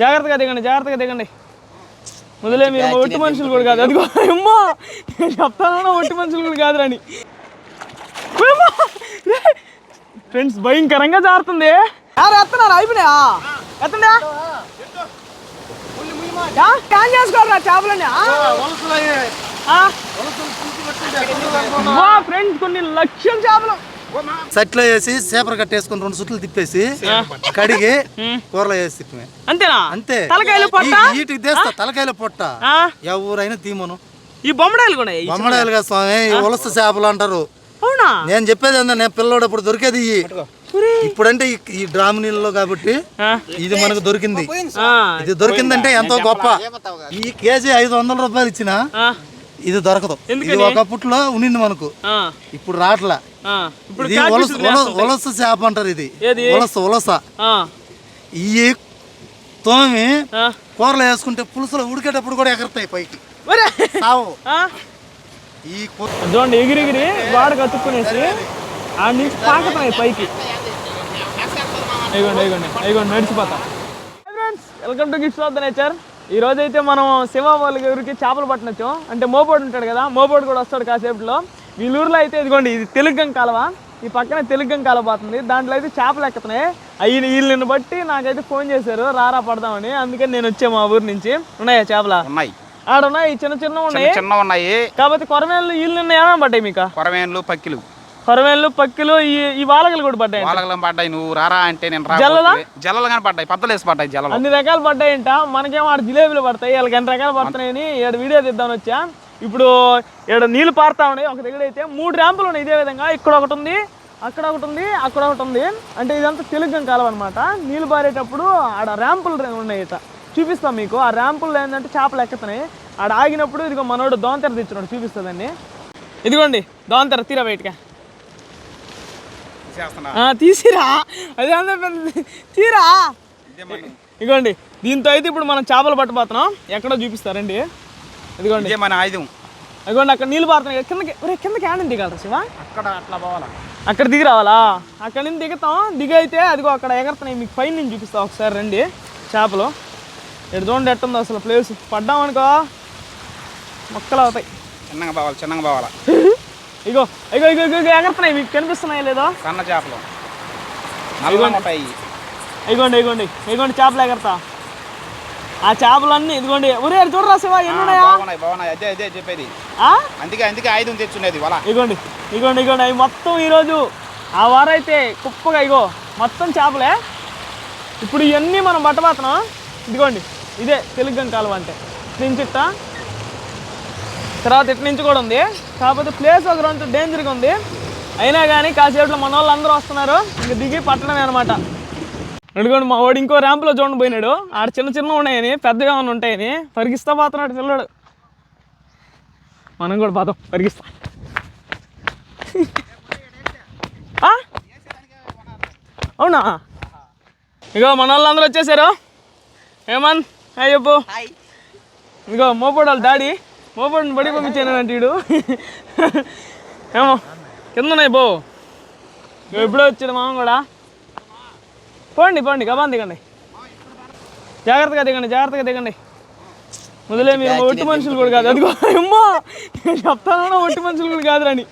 జాగ్రత్తగా దిగండి జాగ్రత్తగా దిగండి. మొదలే మీరు ఒట్టి మనుషులు కూడా కాదు. అదిగో అమ్మా! నేను చెప్తానన్నా ఒట్టి మనుషులు కూడా కాదు అని ఫ్రెండ్స్ భయంకరంగా జారుతుంది. యారు ఎత్తనారు అయిపోయినాయా ఎత్తండా? క్యాన్ చేసుకోరా చేపలని ఫ్రెండ్స్ కొన్ని లక్షల చేపలు. సట్లో వేసి చేపలు కట్టేసుకుని రెండు సుట్లు తిప్పేసి కడిగి కూరలో వేసి తిప్పమే. అంతేనా? అంతే. తలకాయలు పొట్ట? వీటికి తెస్తా తలకాయల పొట్ట? ఎవరైనా తీమను ఈ బొమ్మడాయలు కూడా ఇవి. బొమ్మడాయలుగా స్వామి ఈ ఉలస చేపలు అంటారు. అవునా? నేను చెప్పేది ఏందా నేను పిల్లోడు అప్పుడు దొరికేది. ఇప్పుడంటే ఈ- డ్రామ్ నీళ్ళలో కాబట్టి ఇది మనకు దొరికింది. ఇది దొరికిందంటే ఎంతో గొప్ప. ఈ కేజీ ఐదు వందల రూపాయలు ఇచ్చిన ఆ, ఇది దొరకదు. ఇది ఒకప్పట్లో ఉన్నింది మనకు. ఇప్పుడు రాట్లా. ఇప్పుడు ఉలస చేప అంటారు ఇది? ఉలస ఉలస ఈ తోమి. కూరలో వేసుకుంటే పులుసులో ఉడికేటప్పుడు కూడా ఎగరతాయి పైకి. సావు? ఈ చూడండి ఎగిరి ఎగిరి గోడకు అతుక్కునేసి ఆ నుంచి పాకుతున్నాయి పైకి. ఇగోండి నడిచిపోతా. Welcome to gifts of the nature ఈ రోజు అయితే మనం శివ వాళ్ళ ఊరికి చేపలు పట్టనొచ్చాం అంటే మోపోడు ఉంటాడు కదా మోపోడు కూడా వస్తాడు కాసేపులో వీళ్ళ ఊర్లో అయితే ఇదిగోండి ఇది తెలుగం కాలువ ఈ పక్కన తెలుగం కాలువ పోతుంది. దాంట్లో అయితే చేపలు ఎక్కుతున్నాయి. అయ్యి వీళ్ళని బట్టి నాకైతే ఫోన్ చేశారు. రారా పడదామని. అందుకని నేను వచ్చా మా ఊరు నుంచి. ఉన్నాయా చేపల? ఉన్నాయి. ఆడ ఉన్నాయి చిన్న చిన్న ఉన్నాయి. చిన్న ఉన్నాయి. కాబట్టి కొరమేళ్ళు వీళ్ళు నిన్న ఏమేమి పడ్డాయి మీకు? కొరమేన్లు పక్కిలు. కొరమేళ్ళు పక్కిలు ఈ ఈ వాలకలు కూడా పడ్డాయి వాళ్ళగలం పడ్డాయి నువ్వు రారా అంటే నేను జల్లలా? జల్లలు కానీ పడ్డాయి పద్దలేసి పడ్డాయి జల్లలు. అన్ని రకాలు పడ్డాయంట. మనకేమో ఆడ జిలేబీలు పడతాయి వాళ్ళకి ఎన్ని రకాలు పడుతున్నాయని ఇక్కడ వీడియో తీద్దామని వచ్చా. ఇప్పుడు ఇక్కడ నీళ్ళు పారుతా ఉన్నాయి ఒక దగ్గర అయితే మూడు ర్యాంపులు ఉన్నాయి ఇదే విధంగా. ఇక్కడ ఒకటి ఉంది అక్కడ ఒకటి ఉంది అక్కడ ఒకటి ఉంది. అంటే ఇదంతా తెలుగం కాలం అనమాట నీళ్ళు పారేటప్పుడు ఆడ ర్యాంపులు ఉన్నాయి ఇట చూపిస్తాం మీకు. ఆ ర్యాంపుల్లో ఏంటంటే చేపలు ఎక్కుతున్నాయి. ఆడ ఆగినప్పుడు ఇదిగో మనోడు దోంతెర తెచ్చినాడు చూపిస్తుందండి ఇదిగోండి దోంతెర తీరా బయటగా తీసిరా. అదే తీరా. ఇదిగోండి దీంతో అయితే ఇప్పుడు మనం చేపలు పట్టబోతున్నాం. ఎక్కడో చూపిస్తారండి ఇదిగోండి. ఇదే మన ఆయుధం. ఇదిగోండి అక్కడ నీళ్ళు పారుతున్నాయి. కిందకి కిందకి ఏడండి దిగాలి శివ? అక్కడ అట్లా పోవాలా? అక్కడ దిగి రావాలా అక్కడ నుంచి దిగుతాం. దిగి అయితే అదిగో అక్కడ ఎగరుతున్నాయి. మీకు పైన నుంచి చూపిస్తా ఒకసారి రండి. చేపలు. ఎటు చూడండి ఎట్టుందో అసలు ప్లేస్ పడ్డామనుకో మొక్కలు అవుతాయి. చిన్నగా పోవాలి చిన్నగా పోవాలా? ఇగో ఇగో ఇగో ఇగో ఎగరుతున్నాయి మీకు కనిపిస్తున్నాయి లేదో? సన్న చేపలు. ఇగోండి. ఇగోండి ఇగోండి చేపలు ఎగరతా. ఆ చేపలన్నీ ఇదిగోండి ఒరే అటు చూడరా శివ ఎన్ని ఉన్నాయా బాగున్నాయి బాగున్నాయి. అదే అదే చెప్పేది. ఆ? అందుకే అందుకే ఆయుధం తెచ్చుండేది వల. ఇగోండి ఇగోండి ఇగోండి అవి మొత్తం ఈరోజు ఆ వారం అయితే కుప్పగా ఇగో మొత్తం చేపలే. ఇప్పుడు ఇవన్నీ మనం పట్టబోతున్నాం ఇదిగోండి ఇదే తెలుగం కాలువ అంటే. నుంచి ఇట్ట తర్వాత ఇటు నుంచి కూడా ఉంది. కాకపోతే ప్లేస్ ఒక రెండు డేంజర్గా ఉంది. అయినా కానీ కాసేపులో మన వాళ్ళు అందరూ వస్తున్నారు. ఇంక దిగి పట్టడమే అనమాట అడుగుండి మా వాడు ఇంకో ర్యాంపులో చూడండి పోయినాడు. ఆడ చిన్న చిన్న ఉన్నాయని పెద్దగా ఏమైనా ఉంటాయని పరిగిస్తా పోతున్నాడు పిల్లడు. మనం కూడా పోతాం పరిగిస్తా? అవునా? ఇగో మన వాళ్ళందరూ వచ్చేసారు. ఏమన్ హాయ్ చెప్పు. ఇగో మోపోడు వాళ్ళ డాడీ. మోపోడిని బడి పంపించాను అంటే వీడు ఏమో కింద ఉన్నాయి బో ఎప్పుడో వచ్చాడు మామ కూడా. పోండి పోండి గబాన్ దిగండి జాగ్రత్తగా దిగండి జాగ్రత్తగా దిగండి. మొదలే మీరు ఒట్టి మనుషులు కూడా కాదు. అదిగో అమ్మా నేను చెప్తానన్నా ఒట్టి మనుషులు కూడా కాదు అని.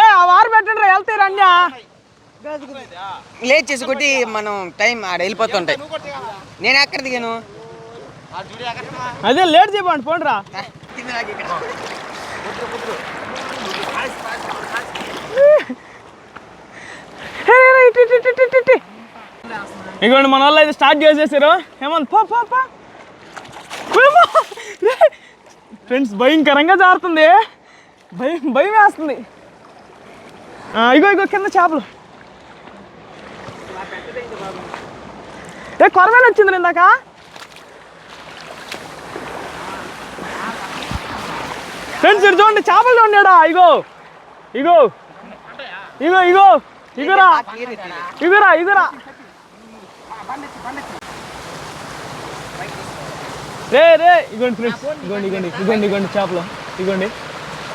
ఏ ఆ వారు పెట్టండి రా వెళ్తారు అన్యా లేట్ చేసి కొట్టి మనం టైం ఆడ వెళ్ళిపోతుంటాయి. నేను ఎక్కడ దిగాను? అదే లేట్ చెప్పండి పోండిరా రా. మన వాళ్ళు అయితే స్టార్ట్ చేసేసారు. హేమంత్ పో పో పో. ఫ్రెండ్స్ భయంకరంగా జారుతుంది. భయం భయం వేస్తుంది. ఇగో ఇగో కింద చేపలు. ఏ కొరమేలు వచ్చింది ఇందాక ఫ్రెండ్స్ ఇటు చూడండి చేపలు చూడండి ఇగో ఇగో ఇగో ఇగో ఇగురా ఇగురా ఇగురా. రే రే ఇగోండి ఫ్రెండ్స్ ఇగోండి ఇగోండి ఇగోండి ఇగోండి చేపలు ఇగోండి.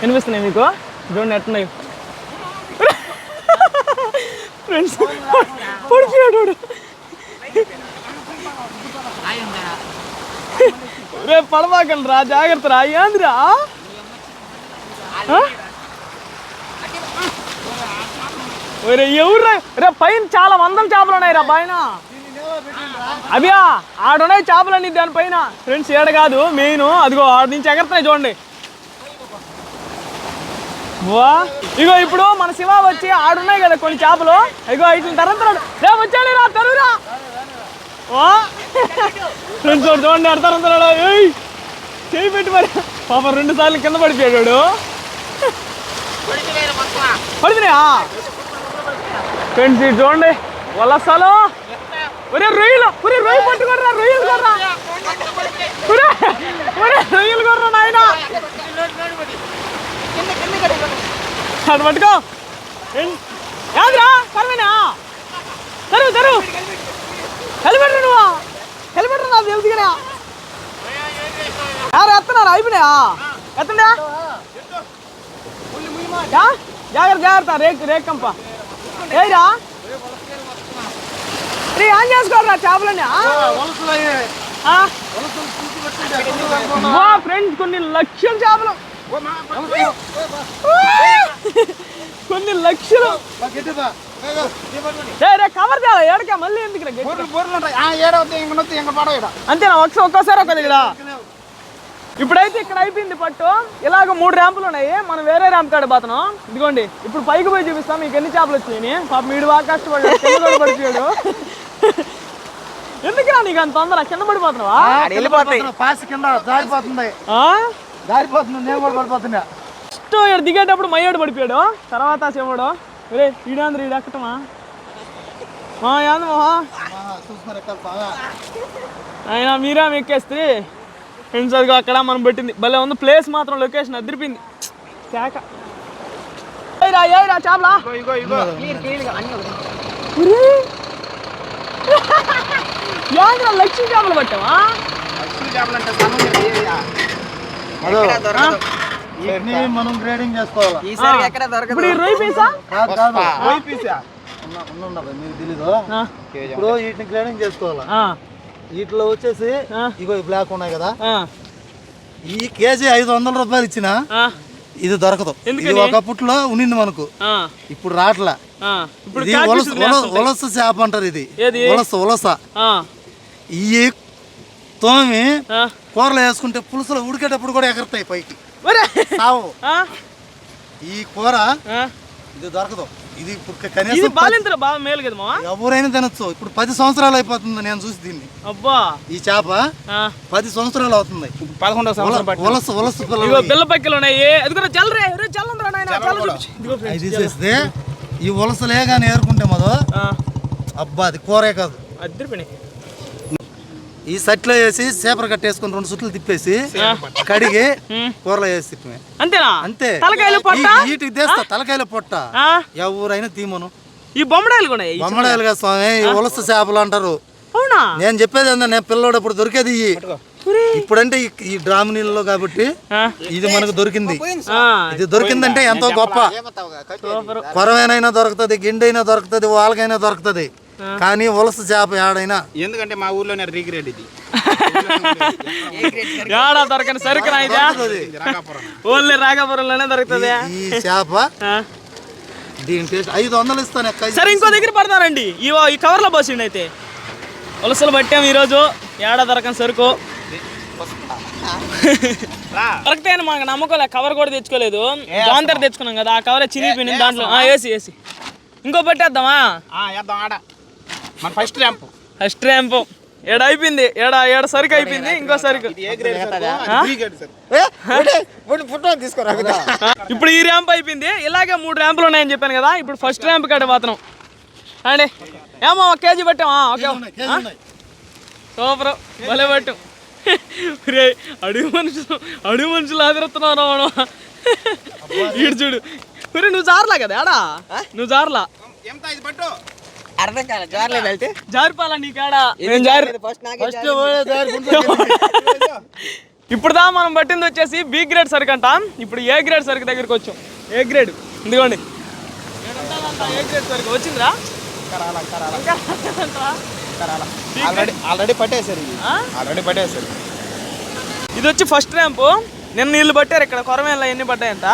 వినిపిస్తున్నాయి మీకు? చూడండి ఎట్టున్నాయి ఫ్రెండ్స్ పడిపోయాడు వాడు. రే పడవాకండి రా జాగ్రత్త రా ఏందిరా? ఒరే ఎవరు రే పైన చాలా వందల చేపలు ఉన్నాయి రా పైన అభియా ఆడున్నాయి చేపలన్నీ దానిపైన ఫ్రెండ్స్ ఏడ కాదు మెయిన్. అదిగో ఆడ నుంచి ఎగరుతున్నాయి చూడండి. వా. ఇగో ఇప్పుడు మన శివ వచ్చి ఆడున్నాయి కదా కొన్ని చేపలు. ఇగో వీటిని తరంతరాడు రే వచ్చాడు రా తరురా వా. ఫ్రెండ్స్ చూడండి ఆడు చేయి పెట్టి మరి. పాప రెండు సార్లు కింద పడిపోయాడు పడిపోయా ఫ్రెండ్స్ ఇది చూడండి. వలసలు. ఒరే రొయ్యలు. ఒరే రొయ్యలు పట్టుకోరా రొయ్యలు కొర్రా. ఒరే ఒరే రొయ్యలు కొర్రా నాయన. అది పట్టుకో. ఏం- కరవేనా తరువు తరువు హెల్మెట్ నువ్వు. హెల్మెట్ నా తెలుసుకురా యారు ఎత్తనారా? అయిపోయినా ఎత్తండా? జాగ్రత్త జాగ్రత్త రేక్ రేక్ కంప ఏరా రే ఏం చేసుకోరా చేపలని? వా ఫ్రెండ్స్ కొన్ని లక్షల చేపలు. కొన్ని లక్షలు. కవర్ చేయాలి? ఏడకా మళ్ళీ ఎందుకు. అంతేనా? ఒకసారి ఒక్కోసారి ఒక దగ్గర. ఇప్పుడైతే ఇక్కడ అయిపోయింది పట్టు. ఇలాగ మూడు ర్యాంపులు ఉన్నాయి. మనం వేరే ర్యాంప్ కాడ పోతున్నాం. ఇదిగోండి ఇప్పుడు పైకి పోయి చూపిస్తాం. మీకు ఎన్ని చేపలు వచ్చాయని పాప వీడు బాగా కష్టపడ్డాడు. పడిపోయాడు. ఎందుకురా నీకు అంత తొందర? కింద పడిపోతున్నావా? ఆడ వెళ్ళిపోతాయి. పాసి కింద జారిపోతుంది. ఆ? జారిపోతుంది నేను కూడా పడిపోతున్నా. ఫస్ట్ ఇక్కడ దిగేటప్పుడు మయ్యాడు పడిపోయాడు. తర్వాత శివుడు. రే ఈడాంధ్ర ఈడు ఎక్కటమా? మా యాందమా ఆయన మీరా ఎక్కేస్తే ఫ్రెండ్స్ అదిగో అక్కడ మనం పెట్టింది. భలే ఉంది. ప్లేస్ మాత్రం లొకేషన్ అదిరిపింది కేక. చాపలా? లక్ష్మీ చేపలు పట్టావా? మనం గ్రేడింగ్ చేసుకోవాలి? ఈసారి ఎక్కడ దొరకదు. ఇప్పుడు వీటిని గ్రేడింగ్ చేసుకోవాలి? ఆ, వీటిలో వచ్చేసి. ఇగో ఈ బ్లాక్ ఉన్నాయి కదా. ఈ కేజీ ఐదు వందల రూపాయలు ఇచ్చిన ఇది దొరకదు. ఇది ఒకప్పట్లో ఉన్నింది మనకు. ఇప్పుడు రాట్లా. ఇది. ఒలస చేప అంటారు ఇది. ఒలస ఆ, ఈ తోమి. కూరలో వేసుకుంటే పులుసులో ఉడికేటప్పుడు కూడా ఎగరుతాయి పైకి. సావు. ఈ కూర. ఇది దొరకదు. ఇది ఇప్పుడు ఇది బాలింతర బాగా మేలు కదా ఎవరైనా తినొచ్చు. ఇప్పుడు పది సంవత్సరాలు అయిపోతుంది నేను చూసి దీన్ని. అబ్బా. ఈ చేప ఆ. పది సంవత్సరాలు అవుతుంది. పదకొండవ సంవత్సరం బిల్ల పక్కలు ఉన్నాయి. అది కూడా. నాయన తీసేస్తే ఈ ఒలసలే కానీ ఏరుకుంటే మదో అబ్బా అది కూరే కాదు. ఈ సట్లో వేసి సేపర్ కట్టేసుకొని రెండు సుట్లు తిప్పేసి కడిగి కూరలో వేసి తిప్పమే. అంతేనా? అంతే. తలకాయలు పొట్ట? ఈ- వీటికి తెస్తా తలకాయల పొట్ట? ఎవరైనా తీమను ఈ బొమ్మడాయలు కూడా ఉన్నాయి. బొమ్మడాయలుగా స్వామి ఈ ఉలస చేపలు అంటారు. అవునా? నేను చెప్పేది ఏందా నేను పిల్లోడు అప్పుడు దొరికేది ఇవి ఇప్పుడంటే ఈ- ఈ డ్రామ్ నీళ్ళలో కాబట్టి? ఇది మనకు దొరికింది. ఇది దొరికిందంటే ఎంతో గొప్ప. కొరవేనైనా దొరుకుతుంది గిండైనా దొరుకుతుంది వాళ్ళకైనా దొరుకుతుంది. కానీ ఉలస చేప ఏడైనా. ఎందుకంటే మా ఊర్లోనే రీగ్రేడ్ ఇది. ఏడా దొరకని సరుకు రాకాపురం. ఓన్లీ రాఘపురంలోనే దొరుకుతుంది. ఈ చేప. దీని టేస్ట్ ఐదు వందలు ఇస్తాను సరే ఇంకో దగ్గర పడతారండి. ఈ ఈ కవర్లో పోసిండి అయితే. వలసలు పట్టాము ఈరోజు. ఏడా దొరకని సరుకు. రా. దొరికితే మనకు నమ్మకం కవర్ కూడా తెచ్చుకోలేదు. జాంతర్ తెచ్చుకున్నాం కదా ఆ కవర్ చినిగిపోయింది దాంట్లో. ఆ, వేసి వేసి ఇంకో పెట్టేద్దామా? ఆడ. మన ఫస్ట్ ర్యాంప్ ఫస్ట్ ర్యాంప్ ఏడ అయిపోయింది? ఏడ ఏడ సరుకు అయిపోయింది? ఇంకో సరుకు. ఇది ఏ grade sir B grade sir photo తీసుకోరా ఇప్పుడు ఈ ర్యాంప్ అయిపోయింది. ఇలాగే మూడు ర్యాంపులు ఉన్నాయని చెప్పాను కదా ఇప్పుడు ఫస్ట్ ర్యాంప్ కాడ మాత్రం. అండి ఏమో ఒక కేజీ పెట్టామా ఓకే. సూపర్. భలే పట్టు. రే అడుగు మనుషులు అడుగు మనుషులు ఆదరుతున్నావు మనం. ఈడు చూడు. ఒరే నువ్వు జారలా కదా ఆడా నువ్వు జారలా. ఎంత ఇది పట్టు? అర్థం కాలే జార్లేదు వెళ్తే జారిపాలా నీ కాడా? నేను జారి ఫస్ట్ ఫస్ట్ ఇప్పుడు దా మనం పట్టింది వచ్చేసి బి గ్రేడ్ సరుకు అంట. ఇప్పుడు ఏ గ్రేడ్ సరుకు దగ్గరికి వచ్చాం. ఏ గ్రేడ్ ఇదిగోండి. ఏ గ్రేడ్ సరుకు. వచ్చిందిరా? ఇంకా రాలేదంట. ఆల్రెడీ ఆల్రెడీ పట్టేశారు ఇది? ఆల్రెడీ పట్టేశారు. ఇది వచ్చి ఫస్ట్ ర్యాంపు నిన్న నీళ్ళు పట్టారు ఇక్కడ కొరమేళ్ళ ఎన్ని పడ్డాయంట?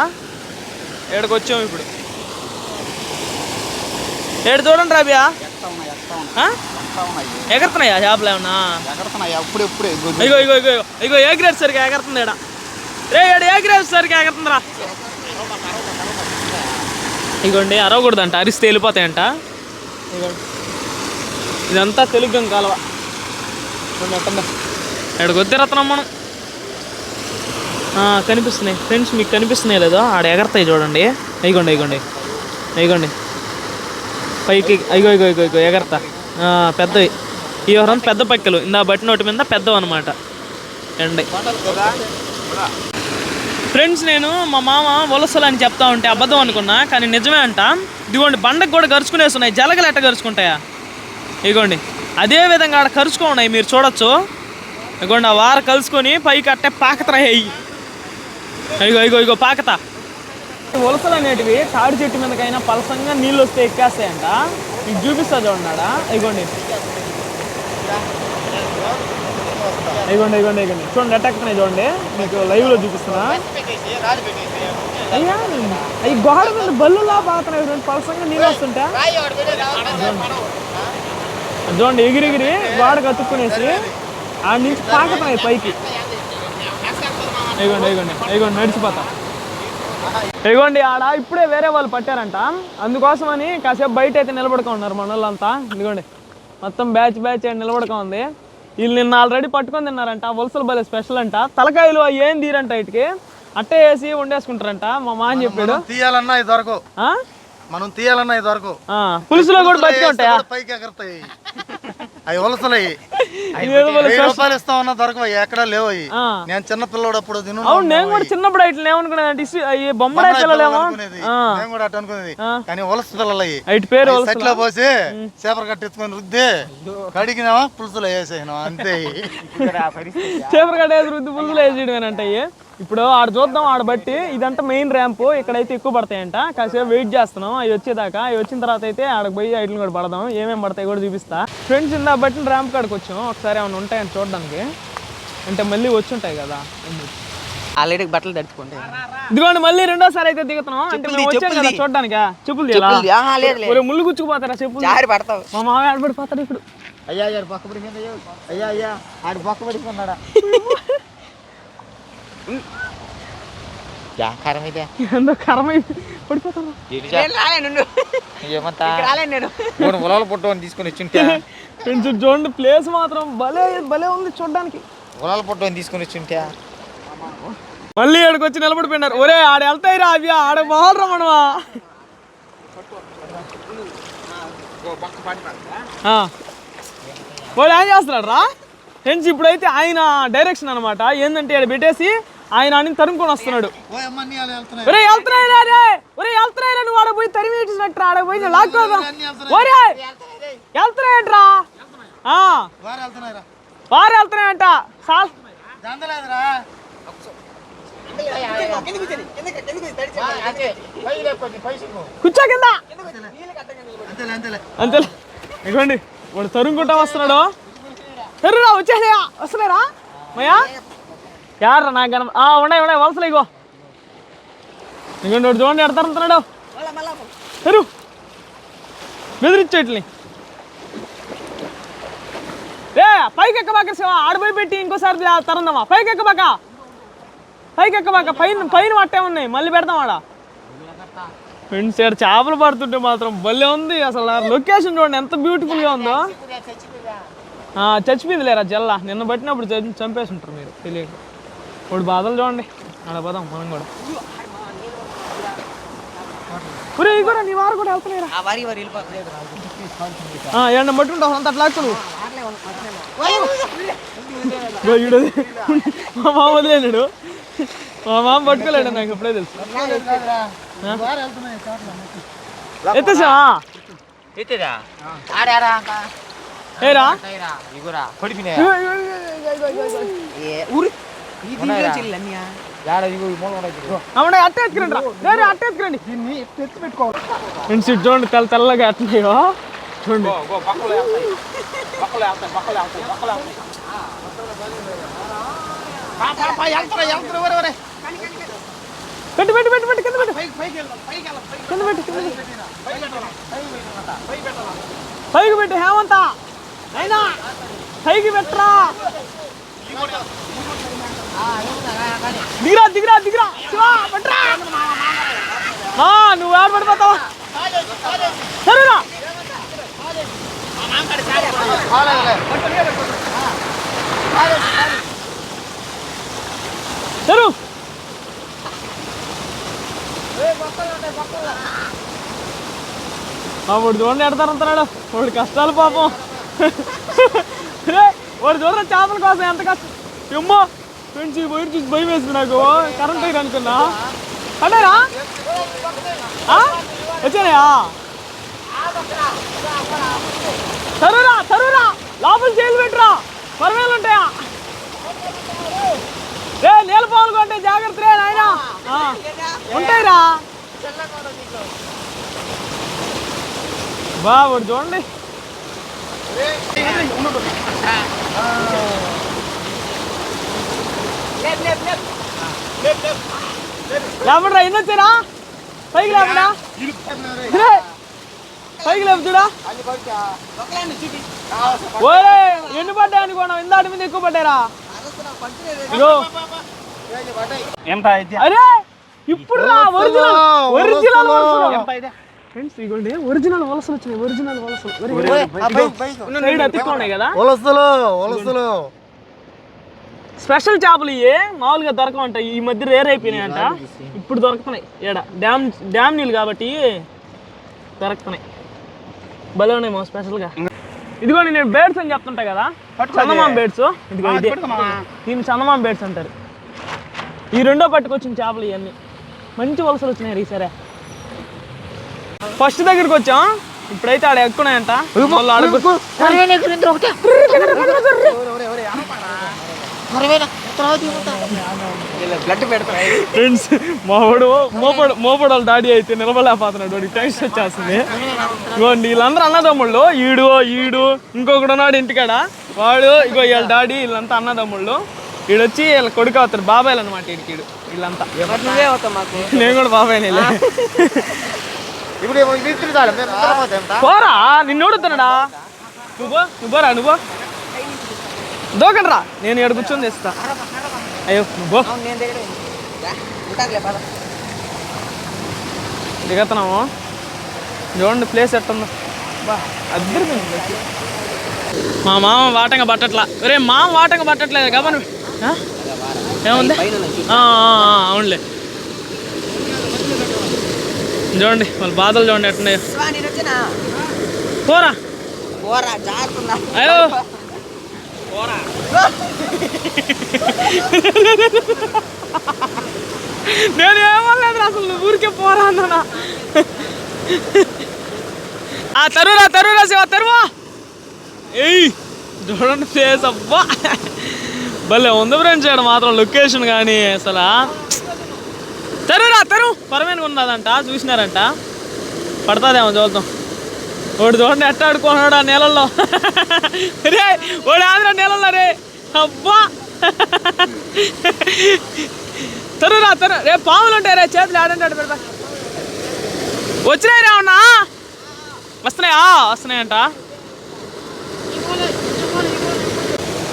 ఏడకి వచ్చాము ఇప్పుడు. ఏడు చూడండి రాబియా? ఎగరుతున్నాయా చేపలు ఏమన్నా? ఇగో ఇగో ఇగో ఇగో ఏ గ్రేడ్ సరిగా ఎగరుతుంది ఈడ? రే ఏడు ఏ గ్రేడ్ సరిగా ఎగరుతుందిరా? ఇగోండి అరవకూడదంట అరిస్తే వెళ్ళిపోతాయంట. ఇదంతా తెలుగు కాలువ. ఎక్కడికి వద్దే రత్నం మనం. కనిపిస్తున్నాయి. ఫ్రెండ్స్ మీకు కనిపిస్తున్నాయి లేదో? ఆడ ఎగరతాయి చూడండి. అయిగోండి అయిగోండి అయిగోండి పైకి అయ్యో ఇగో ఇగో ఇగో ఎగరతా. పెద్దవి. ఈ వరం పెద్ద పక్కలు. ఇందా బట్టి నోటి మీద పెద్దవి అనమాట ఎండి. ఫ్రెండ్స్ నేను మా మామ వలసలు అని చెప్తా ఉంటే అబద్ధం అనుకున్నా కానీ నిజమే అంట. ఇదిగోండి బండకు కూడా గరుచుకునేస్తున్నాయి జలగలు ఎట్ట గరుచుకుంటాయా? ఇగోండి అదే విధంగా ఆడ కరుచుకో ఉన్నాయి మీరు చూడొచ్చు. ఇగోండి ఆ వార కలుసుకొని పైకి అట్టే పాకతరాయి ఇగో ఇగో ఇగో పాకతా. వలసలు అనేటివి తాడి చెట్టు మీదకైనా పలసంగా నీళ్ళు వస్తే ఎక్కేస్తాయంట. మీకు చూపిస్తా చూడండి ఇగోండి. ఇగోండి ఇగోండి ఇగోండి. చూడండి ఎట్ట చూడండి. మీకు లైవ్లో చూపిస్తున్నా. అయ్యా అవి గోడ మీద బల్లులా పాకుతున్నాయి చూడండి. పలసంగా నీళ్ళు వస్తుంటా. చూడండి ఎగిరిగిరి గోడ కత్తుక్కునేసి ఆ నుంచి పాకుతున్నాయి పైకి. ఇగోండి ఇగోండి ఇగోండి. నడిచిపోతా. ఇగోండి ఆడ ఇప్పుడే వేరే వాళ్ళు పట్టారంట. అందుకోసమని కాసేపు బయట అయితే నిలబడుకో ఉన్నారు మన వాళ్ళంతా ఇదిగోండి మొత్తం బ్యాచ్ బ్యాచ్ నిలబడుకో ఉంది. వీళ్ళు నిన్న ఆల్రెడీ పట్టుకొని తిన్నారంట వలసలు భలే స్పెషల్ అంట. తలకాయలు ఏం తీరంట ఇటుకి? అట్టే వేసి వండేసుకుంటారంట మా మా అని చెప్పాడు. తీయాలన్నా ఇది ఆ? మనం తీయాలన్నా ఇది ఆ, పులుసులో కూడా బతికే ఉంటాయా? పైకి ఎగరతాయి. అవి వలసలయ్యి వెయ్యి. రూపాయలు దొరకవు ఎక్కడా లేవు అవి. నేను చిన్న తిను అవును నేను కూడా చిన్నప్పుడు ఇట్లా ఏమనుకున్నాను పిల్లలేమో. నేను కూడా అట్ట అనుకునేది. కానీ వలస పిల్లలు అయ్యి ఇటు పేరు వలసలా? సెట్లో పోసి చేపలు కట్టించుకొని రుద్ది కడిగినావా పులుసులో వేసేసినావా అంతే. చేపలు కట్టేసి రుద్ది పులుసులు వేసేయడం అయ్యి. ఇప్పుడు ఆడ చూద్దాం ఆడ బట్టి. ఇదంతా మెయిన్ ర్యాంప్ ఇక్కడైతే ఎక్కువ పడతాయంట. కాసేపు వెయిట్ చేస్తున్నాం. అవి వచ్చేదాకా. అవి వచ్చిన తర్వాత అయితే ఆడకు పోయి ఐట్లు కూడా పడదాం. ఏమేమి పడతాయి కూడా చూపిస్తా. ఫ్రెండ్స్ ఇందా బట్టిన ర్యాంప్ కాడికి వచ్చాం. ఒకసారి ఏమైనా ఉంటాయని చూడడానికి. అంటే మళ్ళీ వచ్చి ఉంటాయి కదా. ఆల్రెడీ బట్టలు తడుచుకోండి ఇదిగోండి మళ్ళీ రెండోసారి అయితే దిగుతున్నాం. అంటే మేము వచ్చాం కదా. చూడడానికా? చెప్పులు ముళ్ళు గుచ్చుకుపోతారా? చెప్పులు మా మామయ్య ఆడబడిపోతాడు ఇప్పుడు. అయ్యా అయ్యా పక్క పడిపోయింది అయ్యా. అయ్యా ఆడు పక్క పడిపోన్నాడా వ్యాకారం ఇదే పడిపోతారు నేను రాలే నుండు ఏమంతా ఇక్కడ రాలే నేను మూడు పొలాలు పొట్టని తీసుకొని వచ్చింటే కొంచెం చూడండి ప్లేస్ మాత్రం భలే భలే ఉంది చూడడానికి పొలాలు పొట్టని తీసుకొని వచ్చింటే మళ్ళీ ఆడికి వచ్చి నిలబడిపోయినారు ఒరే ఆడ వెళ్తాయిరా అవి ఆడ బాగా మనమా వాడు ఏం చేస్తున్నాడు రా ఫ్రెండ్స్ ఇప్పుడైతే ఆయన డైరెక్షన్ అనమాట ఏంటంటే ఇక్కడ పెట్టేసి ఆయన అని తరుముకొని వస్తున్నాడు. ఒరే వెళ్తున్నాయిరా రే ఒరే వెళ్తున్నాయిరా నువ్వు ఆడ పోయి తరిమి ఇచ్చినట్టు ఆడ పోయి లాక్కోదా ఒరే వెళ్తున్నాయంట్రా. ఆ, వారు వెళ్తున్నాయంట. సాల్. కూర్చో కింద. అంతేలే అంతేలే. అంతే ఇగోండి వాడు తరుముకుంటా వస్తున్నాడు. తరురా వచ్చేసాయా. వస్తున్నారా? మయా? యారా నాకు కన ఉన్నాయి ఉన్నాయి వలసలు ఇగో. వాడు చూడండి ఎడ తరుముతున్నాడు తెరు. బెదిరించేట్లని. రే పైకి ఎక్కబాక శివ పెట్టి ఇంకోసారి తరందమ్మా. పైకి ఎక్కబాక పైకి ఎక్కబాక పైన పైన పట్టే ఉన్నాయి. మళ్ళీ పెడదాం ఆడ. ఫ్రెండ్స్ ఇక్కడ చేపలు పడుతుంటే మాత్రం భలే ఉంది. అసలు లొకేషన్ చూడండి ఎంత బ్యూటిఫుల్గా ఉందో చచ్చిపోయింది లేరా జల్ల. నిన్న పట్టినప్పుడు చంపేసి ఉంటారు మీరు తెలియక. ఇప్పుడు బాధలు చూడండి. ఆడ పోదాం మనం కూడా. ఒరే నీ వారు కూడా ఆ వారి వారి వెళ్ళిపోతుంది ఏమన్నా మట్టుంటావు అంత అట్లా మా మామ వదిలేనాడు. మా మామ పట్టుకోలేడు నాకు ఇప్పుడే తెలుసు. ఆడారా ఏరా? ఇగురా. పడిపోయినా ఇగో. ఊరి. ఇటు చూడండి తెల్ల తెల్లగా ఎట్టున్నాయో చూడండి. పెట్టు పెట్టు పెట్టు పెట్టు కింద పెట్టు కింద పెట్టు కింద పైకి పెట్టు. హేమంత. అయినా పైకి పెట్టరా. దిగిరా దిగిరా దిగిరా. శివా పెట్టరా నువ్వు ఎవరు పడిపోతావా? సరేనా తెరు వాడు చూడండి ఎడతారంటున్నాడు వాడు కష్టాలు పాపం. వాడు చూడరా చేపల కోసం ఎంత కష్టం. ఎమ్మో. ఫ్రెండ్స్ ఈ వైర్ చూసి భయం వేసింది నాకు. కరెంట్ వైర్ అనుకున్నా. పడ్డారా? ఆ? వచ్చానయా తరురా తరురా లోపల జైలు పెట్టరా. పరవేలు ఉంటాయా? రే నీళ్ళ పాల్గొంటే జాగ్రత్త రే నాయన ఉంటాయిరా. బాబు చూడండి. లేపడరా ఎన్ని వచ్చారా పైకి లేపడా పైకి లేపుతుడా ఓరే ఎన్ని పడ్డాయి అనుకోండి ఇందాటి మీద ఎక్కువ పడ్డారా అరే ఇప్పుడు రా ఒరిజినల్ ఒరిజినల్ వలసలు. ఫ్రెండ్స్ ఇగోండి ఒరిజినల్ వలసలు వచ్చినాయి ఒరిజినల్ వలసలు. కదా? వలసలు వలసలు. స్పెషల్ చేపలు ఇవి మామూలుగా దొరకమంట ఈ మధ్య రేర్ అయిపోయినాయంట ఇప్పుడు దొరుకుతున్నాయి. ఈడ డ్యామ్ డ్యామ్ నీళ్ళు కాబట్టి దొరుకుతున్నాయి. భలే ఉన్నాయి మా స్పెషల్గా. ఇదిగోండి నేను బేడ్స్ అని చెప్తుంటా కదా? చందమామ బేడ్స్ ఇదిగో ఇదే. దీన్ని చందమామ బేడ్స్ అంటారు. ఈ రెండో పట్టుకొచ్చిన చేపలు ఇవన్నీ. మంచి వలసలు వచ్చినాయి ఈసారి. ఫస్ట్ దగ్గరికి వచ్చాం. ఇప్పుడైతే ఆడ ఎక్కున్నాయంట మళ్ళీ ఆడకు బ్లడ్ పెడతారు ఫ్రెండ్స్ మావాడు మోపడు మోపడు వాళ్ళ డాడీ అయితే నిలబడలేకపోతున్నాడు. వాడికి టెన్షన్ వచ్చేస్తుంది. ఇగోండి వీళ్ళందరూ అన్నదమ్ముళ్ళు. ఈడు ఈడు ఇంకొకడు ఉన్నాడు ఇంటికాడ. వాడు ఇగో వీళ్ళ డాడీ వీళ్ళంతా అన్నదమ్ముళ్ళు. వీడొచ్చి వీళ్ళ కొడుకు అవుతాడు బాబాయ్లు అనమాట వీడికి వీడు వీళ్ళంతా. నేను కూడా బాబాయ్ ఇప్పుడు పోరా నిన్ను నువ్వు నువ్వు పోరా నువ్వు దోకండ్రా నేను ఇక్కడ కూర్చొని తెస్తా అయ్యో నువ్వు దిగుతున్నాము చూడండి ప్లేస్ ఎట్టుందో. బా అద్దరిపోయింది మా మామ వాటంగా పట్టట్లా. ఒరే మామ వాటంగా పట్టట్లేదు కాబట్టి ఏముంది? అవునులే. చూడండి వాళ్ళ బాధలు చూడండి ఎట్టున్నాయో పోరా. పోరా జారుతున్నా నేను ఏమనలేదు అసలు నువ్వు ఊరికే పోరా అన్నానా? ఆ తరురా తరురా శివ తరువా. ఏయ్ చూడండి ప్లేస్ అబ్బా. భలే ఉంది ఫ్రెండ్స్ ఇక్కడ మాత్రం లొకేషన్ కానీ అసలు. తరురా తరు పరమైన ఉన్నదంట చూసినారంట. పడతాదేమో చూద్దాం వాడు చూడండి ఎట్ట ఆడుకున్నాడు ఆ నీళ్ళల్లో. రే వాడు ఆంధ్ర నీళ్ళల్లో రే. అబ్బా. తరురా తరు రే పాములు ఉంటాయి రే చేతులు ఆడంటాడు పెడతా. వచ్చినాయి రా ఉన్నా వస్తున్నాయా? వస్తున్నాయంట.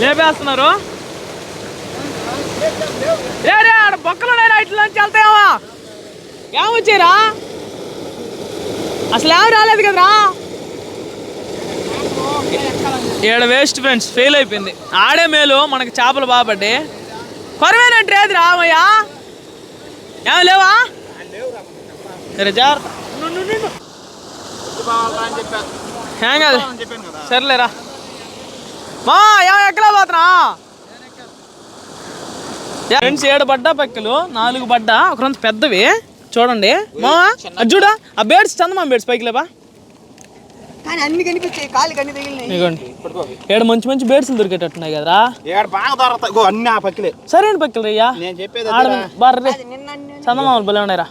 లేపేస్తున్నారు. రే రే ఆడ బొక్కలు ఉన్నాయి ఇట్లోంచి వెళ్తాయేమో ఏమొచ్చారా అసలు ఏమి రాలేదు కదరా? ఏడ వేస్ట్ ఫ్రెండ్స్ ఫెయిల్ అయిపోయింది. ఆడే మేలు మనకి చేపలు బాపడ్డి కొరవేనంటే ఏది రామయ్యా? ఏం లేవా? ఏం కాదు. సర్లేరా. మా ఏం ఎక్కలా పోతున్నా? ఫ్రెండ్స్ ఏడు పడ్డా పెక్కలు నాలుగు పడ్డా ఒకరంత పెద్దవి. చూడండి. మా అది చూడా ఆ బేడ్స్ చందమా బేడ్స్ పైకి లేవా? కానీ అన్ని కనిపించాయి కాలు కన్ని తగిలినాయి. ఇదిగోండి ఏడు మంచి మంచి బేడ్స్ దొరికేటట్టున్నాయి కదరా? ఏడు బాగా దొరకతాయి. ఇగో అన్ని ఆ పక్కలే. సరైన పక్కలు రయ్యా నేను చెప్పేది ఆడ బర్రే అది నిన్న అన్ని చందమామలు భలే ఉన్నాయిరా.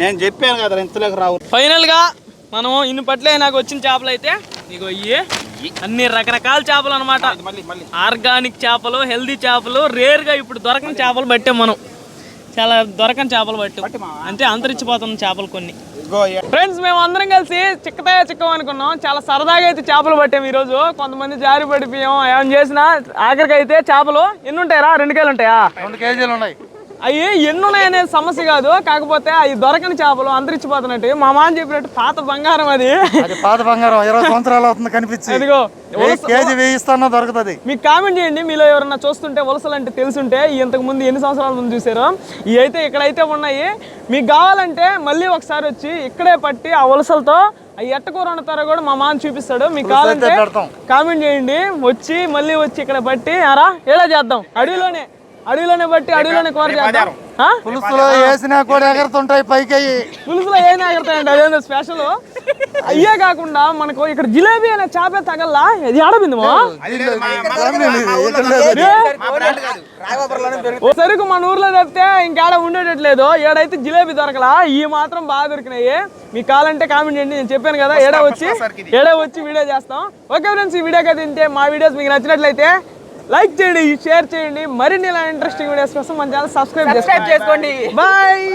నేను చెప్పాను కదా ఇంతలోకి రావు. ఫైనల్గా మనం ఇన్ని పట్లే నాకు వచ్చిన చేపలు అయితే ఇగో ఇవి అన్ని రకరకాల చేపలు అనమాట మళ్ళీ మళ్ళీ ఆర్గానిక్ చేపలు హెల్దీ చేపలు రేర్గా ఇప్పుడు దొరకని చేపలు పట్టాం మనం. చాలా దొరకని చేపలు పట్టాం. అంటే అంతరించిపోతున్న చేపలు కొన్ని. ఫ్రెండ్స్ మేము అందరం కలిసి చిక్కతాయ చిక్కం అనుకున్నాం. చాలా సరదాగా అయితే చేపలు పట్టాం ఈరోజు. కొంతమంది జారి పడిపోయాం. ఏమైనా చేసినా ఆఖరికి అయితే చేపలు ఎన్ని ఉంటాయరా రెండు కేలు ఉంటాయా? రెండు కేజీలు ఉన్నాయి. అవి ఎన్ని ఉన్నాయనేది సమస్య కాదు. కాకపోతే అవి దొరకని చేపలు అంతరించిపోతున్నట్టు. మా మామ చెప్పినట్టు పాత బంగారం అది. పాత బంగారం ఇరవై సంవత్సరాలు అవుతుంది కనిపించి. అదిగో వెయ్యి కేజీ దొరుకుతుంది. మీకు కామెంట్ చేయండి మీలో ఎవరన్నా చూస్తుంటే వలసలు అంటే తెలుసుంటే ఇంతకు ముందు ఎన్ని సంవత్సరాల ముందు చూసారో? ఇవి అయితే ఇక్కడైతే ఉన్నాయి. మీకు కావాలంటే మళ్ళీ ఒకసారి వచ్చి ఇక్కడే పట్టి ఆ వలసలతో అవి ఎట్ట కూర వండుతారో కూడా మా మామ చూపిస్తాడు. మీకు కావాలంటే. కామెంట్ చేయండి. వచ్చి మళ్ళీ వచ్చి ఇక్కడ పట్టి అరా ఎలా చేద్దాం? అడవిలోనే. అడవిలోనే బట్టి అడవిలోనే కూర చేద్దాం. ఆ? పులుసులో వేసినా కూడా ఎగరుతుంటాయి పైకి. అయ్యి పులుసులో ఏం ఆగుతాయండి అదేందో స్పెషల్. అయ్యే కాకుండా మనకు ఇక్కడ జిలేబీ అనే చేపే తగల్లా? ఇది ఆడబిందమా? సరుకు మన ఊర్లో తప్పితే ఇంకేడ ఉండేటట్లేదు. ఏడైతే జిలేబీ దొరకలా ఈ మాత్రం బాగా దొరికినాయి. మీకు కావాలంటే కామెంట్ చేయండి. నేను చెప్పాను కదా ఏడా వచ్చి ఏడా వచ్చి వీడియో చేస్తాం. ఓకే ఫ్రెండ్స్ ఈ వీడియో కదా తింటే మా వీడియోస్ మీకు నచ్చినట్లయితే లైక్ చేయండి షేర్ చేయండి. మరిన్ని ఇలా ఇంట్రెస్టింగ్ వీడియోస్ కోసం మన ఛానల్ సబ్స్క్రైబ్ చేసుకోండి. బాయ్